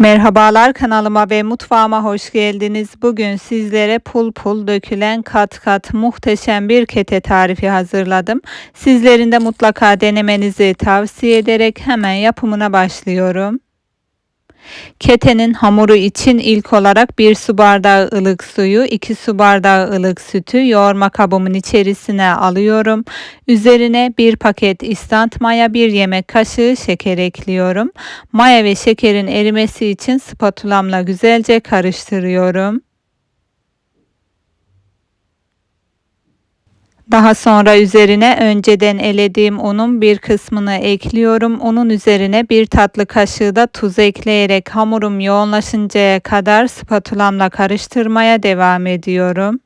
Merhabalar kanalıma ve mutfağıma hoş geldiniz. Bugün sizlere pul pul dökülen kat kat muhteşem bir kete tarifi hazırladım. Sizlerin de mutlaka denemenizi tavsiye ederek hemen yapımına başlıyorum. Ketenin hamuru için ilk olarak 1 su bardağı ılık suyu, 2 su bardağı ılık sütü yoğurma kabımın içerisine alıyorum. Üzerine 1 paket istant maya, 1 yemek kaşığı şeker ekliyorum. Maya ve şekerin erimesi için spatulamla güzelce karıştırıyorum. Daha sonra üzerine önceden elediğim unun bir kısmını ekliyorum. Unun üzerine bir tatlı kaşığı da tuz ekleyerek hamurum yoğunlaşıncaya kadar spatulamla karıştırmaya devam ediyorum.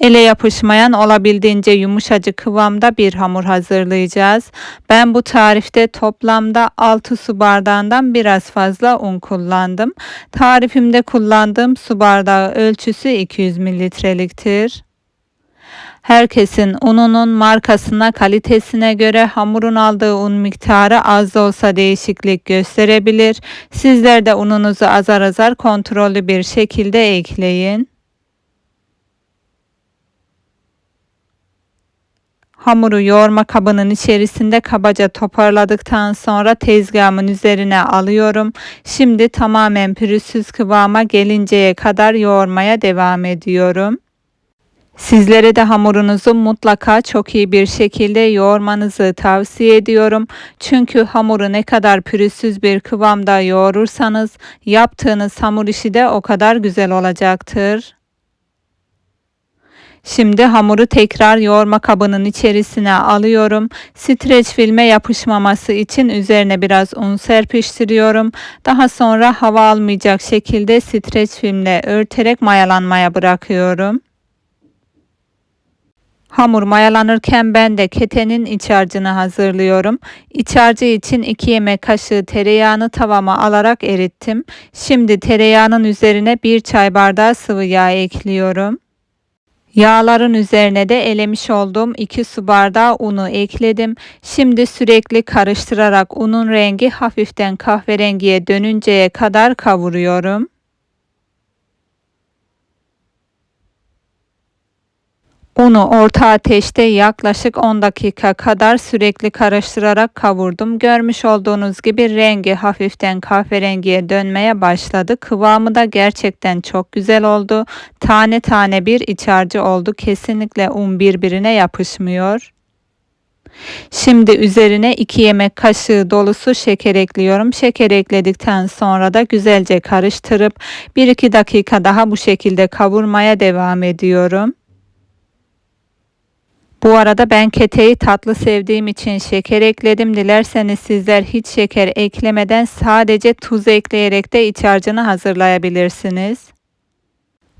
Ele yapışmayan olabildiğince yumuşacık kıvamda bir hamur hazırlayacağız. Ben bu tarifte toplamda 6 su bardağından biraz fazla un kullandım. Tarifimde kullandığım su bardağı ölçüsü 200 mililitreliktir. Herkesin ununun markasına, kalitesine göre hamurun aldığı un miktarı az da olsa değişiklik gösterebilir. Sizler de ununuzu azar azar kontrollü bir şekilde ekleyin. Hamuru yoğurma kabının içerisinde kabaca toparladıktan sonra tezgahımın üzerine alıyorum. Şimdi tamamen pürüzsüz kıvama gelinceye kadar yoğurmaya devam ediyorum. Sizlere de hamurunuzu mutlaka çok iyi bir şekilde yoğurmanızı tavsiye ediyorum. Çünkü hamuru ne kadar pürüzsüz bir kıvamda yoğurursanız yaptığınız hamur işi de o kadar güzel olacaktır. Şimdi hamuru tekrar yoğurma kabının içerisine alıyorum. Streç filme yapışmaması için üzerine biraz un serpiştiriyorum. Daha sonra hava almayacak şekilde streç filmle örterek mayalanmaya bırakıyorum. Hamur mayalanırken ben de ketenin iç harcını hazırlıyorum. İç harcı için 2 yemek kaşığı tereyağını tavama alarak erittim. Şimdi tereyağının üzerine 1 çay bardağı sıvı yağ ekliyorum. Yağların üzerine de elemiş olduğum 2 su bardağı unu ekledim. Şimdi sürekli karıştırarak unun rengi hafiften kahverengiye dönünceye kadar kavuruyorum. Unu orta ateşte yaklaşık 10 dakika kadar sürekli karıştırarak kavurdum. Görmüş olduğunuz gibi rengi hafiften kahverengiye dönmeye başladı. Kıvamı da gerçekten çok güzel oldu. Tane tane bir iç harcı oldu. Kesinlikle un birbirine yapışmıyor. Şimdi üzerine 2 yemek kaşığı dolusu şeker ekliyorum. Şeker ekledikten sonra da güzelce karıştırıp 1-2 dakika daha bu şekilde kavurmaya devam ediyorum. Bu arada ben keteyi tatlı sevdiğim için şeker ekledim. Dilerseniz sizler hiç şeker eklemeden sadece tuz ekleyerek de iç harcını hazırlayabilirsiniz.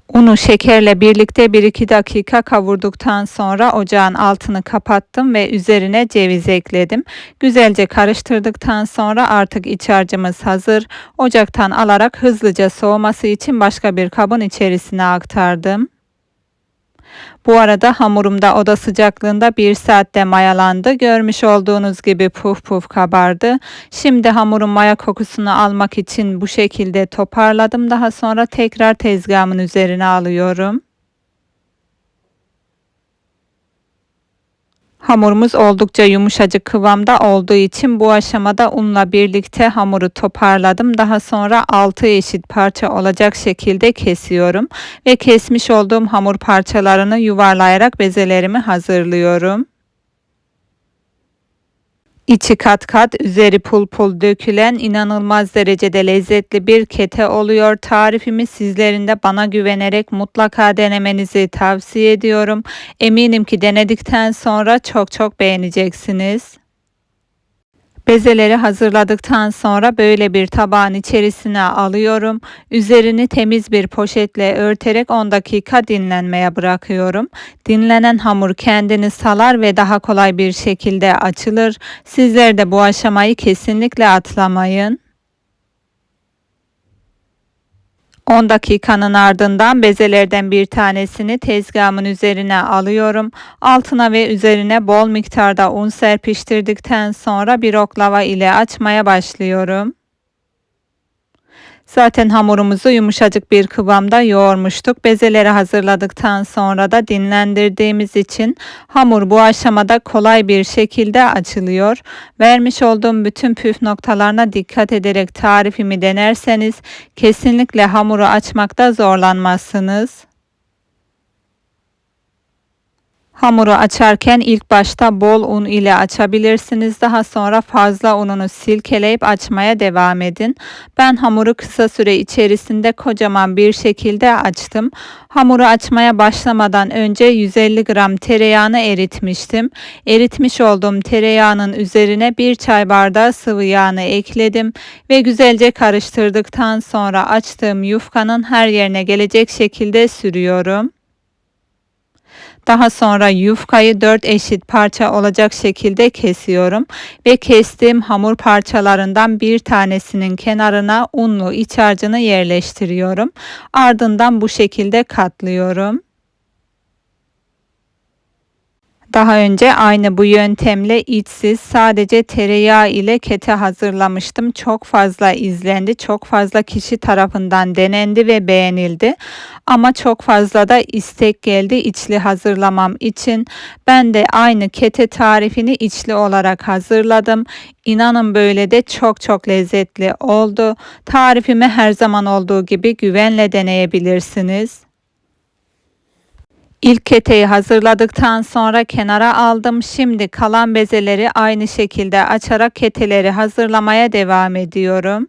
Unu şekerle birlikte 1-2 dakika kavurduktan sonra ocağın altını kapattım ve üzerine ceviz ekledim. Güzelce karıştırdıktan sonra artık iç harcımız hazır. Ocaktan alarak hızlıca soğuması için başka bir kabın içerisine aktardım. Bu arada hamurum da oda sıcaklığında bir saatte mayalandı. Görmüş olduğunuz gibi puf puf kabardı. Şimdi hamurun maya kokusunu almak için bu şekilde toparladım. Daha sonra tekrar tezgahımın üzerine alıyorum. Hamurumuz oldukça yumuşacık kıvamda olduğu için bu aşamada unla birlikte hamuru toparladım. Daha sonra 6 eşit parça olacak şekilde kesiyorum ve kesmiş olduğum hamur parçalarını yuvarlayarak bezelerimi hazırlıyorum. İçi kat kat, üzeri pul pul dökülen inanılmaz derecede lezzetli bir kete oluyor. Tarifimi sizlerin de bana güvenerek mutlaka denemenizi tavsiye ediyorum. Eminim ki denedikten sonra çok çok beğeneceksiniz. Bezeleri hazırladıktan sonra böyle bir tabağın içerisine alıyorum. Üzerini temiz bir poşetle örterek 10 dakika dinlenmeye bırakıyorum. Dinlenen hamur kendini salar ve daha kolay bir şekilde açılır. Sizler de bu aşamayı kesinlikle atlamayın. 10 dakikanın ardından bezelerden bir tanesini tezgahımın üzerine alıyorum. Altına ve üzerine bol miktarda un serpiştirdikten sonra bir oklava ile açmaya başlıyorum. Zaten hamurumuzu yumuşacık bir kıvamda yoğurmuştuk. Bezeleri hazırladıktan sonra da dinlendirdiğimiz için hamur bu aşamada kolay bir şekilde açılıyor. Vermiş olduğum bütün püf noktalarına dikkat ederek tarifimi denerseniz kesinlikle hamuru açmakta zorlanmazsınız. Hamuru açarken ilk başta bol un ile açabilirsiniz. Daha sonra fazla ununu silkeleyip açmaya devam edin. Ben hamuru kısa süre içerisinde kocaman bir şekilde açtım. Hamuru açmaya başlamadan önce 150 gram tereyağını eritmiştim. Eritmiş olduğum tereyağının üzerine bir çay bardağı sıvı yağını ekledim ve güzelce karıştırdıktan sonra açtığım yufkanın her yerine gelecek şekilde sürüyorum. Daha sonra yufkayı 4 eşit parça olacak şekilde kesiyorum ve kestiğim hamur parçalarından bir tanesinin kenarına unlu iç harcını yerleştiriyorum. Ardından bu şekilde katlıyorum. Daha önce aynı bu yöntemle içsiz sadece tereyağı ile kete hazırlamıştım. Çok fazla izlendi. Çok fazla kişi tarafından denendi ve beğenildi. Ama çok fazla da istek geldi içli hazırlamam için. Ben de aynı kete tarifini içli olarak hazırladım. İnanın böyle de çok çok lezzetli oldu. Tarifimi her zaman olduğu gibi güvenle deneyebilirsiniz. İlk keteyi hazırladıktan sonra kenara aldım. Şimdi kalan bezeleri aynı şekilde açarak keteleri hazırlamaya devam ediyorum.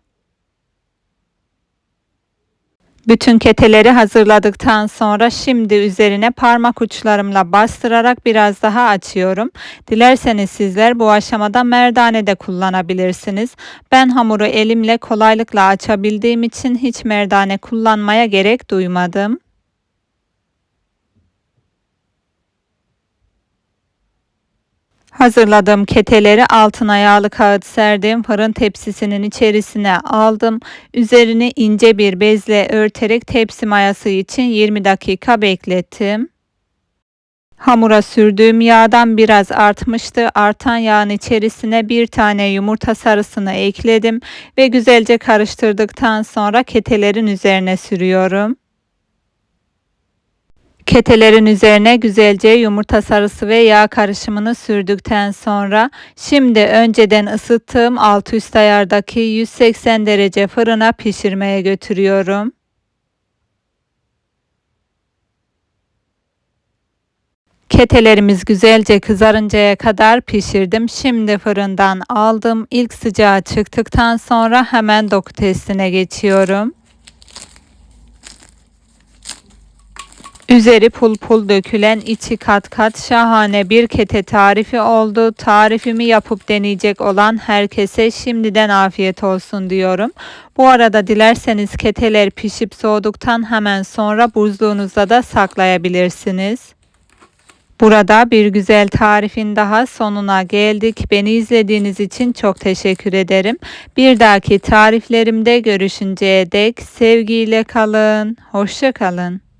Bütün keteleri hazırladıktan sonra şimdi üzerine parmak uçlarımla bastırarak biraz daha açıyorum. Dilerseniz sizler bu aşamada merdane de kullanabilirsiniz. Ben hamuru elimle kolaylıkla açabildiğim için hiç merdane kullanmaya gerek duymadım. Hazırladığım keteleri altına yağlı kağıt serdiğim fırın tepsisinin içerisine aldım. Üzerini ince bir bezle örterek tepsi mayası için 20 dakika beklettim. Hamura sürdüğüm yağdan biraz artmıştı. Artan yağın içerisine bir tane yumurta sarısını ekledim ve güzelce karıştırdıktan sonra ketelerin üzerine sürüyorum. Ketelerin üzerine güzelce yumurta sarısı ve yağ karışımını sürdükten sonra şimdi önceden ısıttığım alt üst ayardaki 180 derece fırına pişirmeye götürüyorum. Ketelerimiz güzelce kızarıncaya kadar pişirdim. Şimdi fırından aldım. İlk sıcağı çıktıktan sonra hemen doku testine geçiyorum. Üzeri pul pul dökülen içi kat kat şahane bir kete tarifi oldu. Tarifimi yapıp deneyecek olan herkese şimdiden afiyet olsun diyorum. Bu arada dilerseniz keteler pişip soğuduktan hemen sonra buzluğunuzda da saklayabilirsiniz. Burada bir güzel tarifin daha sonuna geldik. Beni izlediğiniz için çok teşekkür ederim. Bir dahaki tariflerimde görüşünceye dek sevgiyle kalın. Hoşça kalın.